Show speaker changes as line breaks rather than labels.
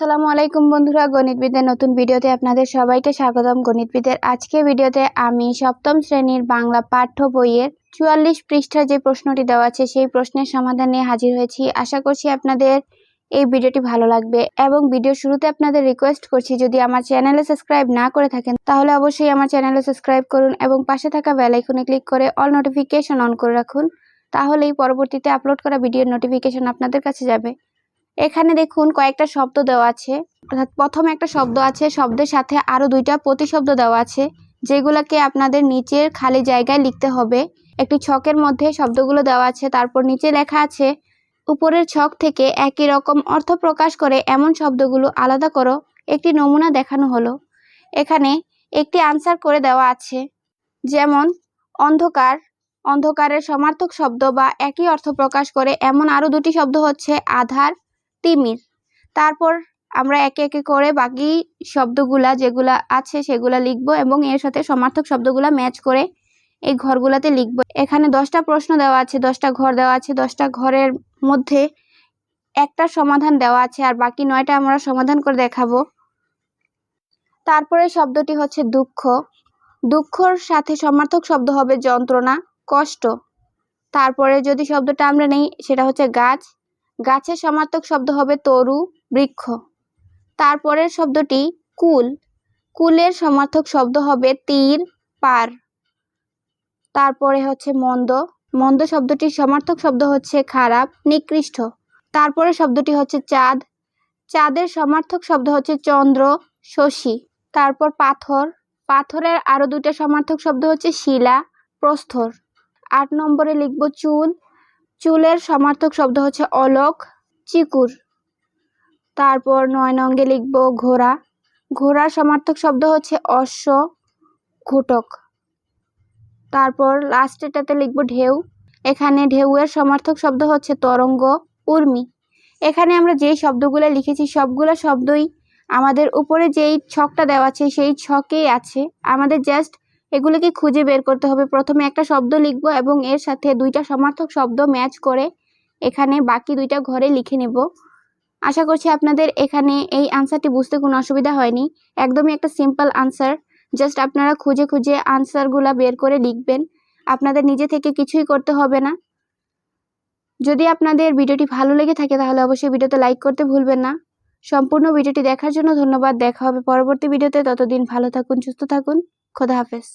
আসসালামু আলাইকুম বন্ধুরা গণিতবিদের নতুন ভিডিওতে আপনাদের সবাইকে স্বাগতম। গণিতবিদের আজকে ভিডিওতে আমি সপ্তম শ্রেণির বাংলা পাঠ্য বইয়ের চুয়াল্লিশ পৃষ্ঠার যে প্রশ্নটি দেওয়া আছে, সেই প্রশ্নের সমাধান হাজির হয়েছি। আশা করছি আপনাদের এই ভিডিওটি ভালো লাগবে এবং ভিডিও শুরুতে আপনাদের রিকোয়েস্ট করছি, যদি আমার চ্যানেলে সাবস্ক্রাইব না করে থাকেন, তাহলে অবশ্যই আমার চ্যানেলে সাবস্ক্রাইব করুন এবং পাশে থাকা বেল আইকনে ক্লিক করে অল নোটিফিকেশন অন করে রাখুন। তাহলেই পরবর্তীতে আপলোড করা ভিডিওর নোটিফিকেশন আপনাদের কাছে যাবে। এখানে দেখুন কয়েকটা শব্দ দেওয়া আছে। অর্থাৎ প্রথম একটা শব্দ আছে, শব্দের সাথে আরও দুইটা প্রতিশব্দ দেওয়া আছে, যেগুলোকে আপনাদের নিচের খালি জায়গায় লিখতে হবে। একটি ছকের মধ্যে শব্দগুলো দেওয়া আছে, তারপর নিচে লেখা আছে, উপরের ছক থেকে একই রকম অর্থ প্রকাশ করে এমন শব্দগুলো আলাদা করো, একটি নমুনা দেখানো হলো। এখানে একটি আনসার করে দেওয়া আছে, যেমন, অন্ধকার, অন্ধকারের সমার্থক শব্দ বা একই অর্থ প্রকাশ করে এমন আরও দুটি শব্দ হচ্ছে আধার তিমির। তারপর আমরা একে একে করে বাকি শব্দগুলা যেগুলা আছে সেগুলা লিখব এবং এর সাথে সমার্থক শব্দগুলা ম্যাচ করে এই ঘরগুলাতে লিখব। এখানে দশটা প্রশ্ন দেওয়া আছে, দশটা ঘর দেওয়া আছে, দশটা ঘরের মধ্যে একটা সমাধান দেওয়া আছে আর বাকি নয়টা আমরা সমাধান করে দেখাবো। তারপরে শব্দটি হচ্ছে দুঃখ। দুঃখর সাথে সমার্থক শব্দ হবে যন্ত্রণা, কষ্ট। তারপরে যদি শব্দটা আমরা নেই, সেটা হচ্ছে গাছ। গাছের সমার্থক শব্দ হবে তরু, বৃক্ষ। তারপরের শব্দটি কুল। কুলের সমার্থক শব্দ হবে তীর, পার। তারপরে হচ্ছে মন্দ। মন্দ শব্দটির সমার্থক শব্দ হচ্ছে খারাপ, নিকৃষ্ট। তারপরে শব্দটি হচ্ছে চাঁদ। চাঁদের সমার্থক শব্দ হচ্ছে চন্দ্র, শশী। তারপর পাথর। পাথরের আরও দুটো সমার্থক শব্দ হচ্ছে শিলা, প্রস্থর। আট নম্বরে লিখব চুল। চুলের সমার্থক শব্দ হচ্ছে অলক, চিকুর। তারপর নয় নঙ্গে লিখব ঘোড়া। ঘোড়ার সমার্থক শব্দ হচ্ছে অশ্ব, ঘুটক। তারপর লাস্টেটাতে লিখব ঢেউ। এখানে ঢেউয়ের সমার্থক শব্দ হচ্ছে তরঙ্গ, উর্মি। এখানে আমরা যেই শব্দগুলো লিখেছি, সবগুলো শব্দই আমাদের উপরে যেই ছকটা দেওয়া আছে, সেই ছকেই আছে। আমাদের জাস্ট এগুলোকে খুঁজে বের করতে হবে। প্রথমে একটা শব্দ লিখব এবং এর সাথে দুইটা সমার্থক শব্দ ম্যাচ করে এখানে বাকি দুইটা ঘরে লিখে নেব। আশা করছি আপনাদের এখানে এই আনসারটি বুঝতে কোনো অসুবিধা হয়নি। একদমই একটা সিম্পল আনসার জাস্ট আপনারা খুঁজে খুঁজে আনসারগুলো বের করে লিখবেন। আপনাদের নিজে থেকে কিছুই করতে হবে না। যদি আপনাদের ভিডিওটি ভালো লেগে থাকে তাহলে অবশ্যই ভিডিওতে লাইক করতে ভুলবেন না। সম্পূর্ণ ভিডিওটি দেখার জন্য ধন্যবাদ। দেখা হবে পরবর্তী ভিডিওতে। ততদিন ভালো থাকুন, সুস্থ থাকুন। খোদা হাফেজ।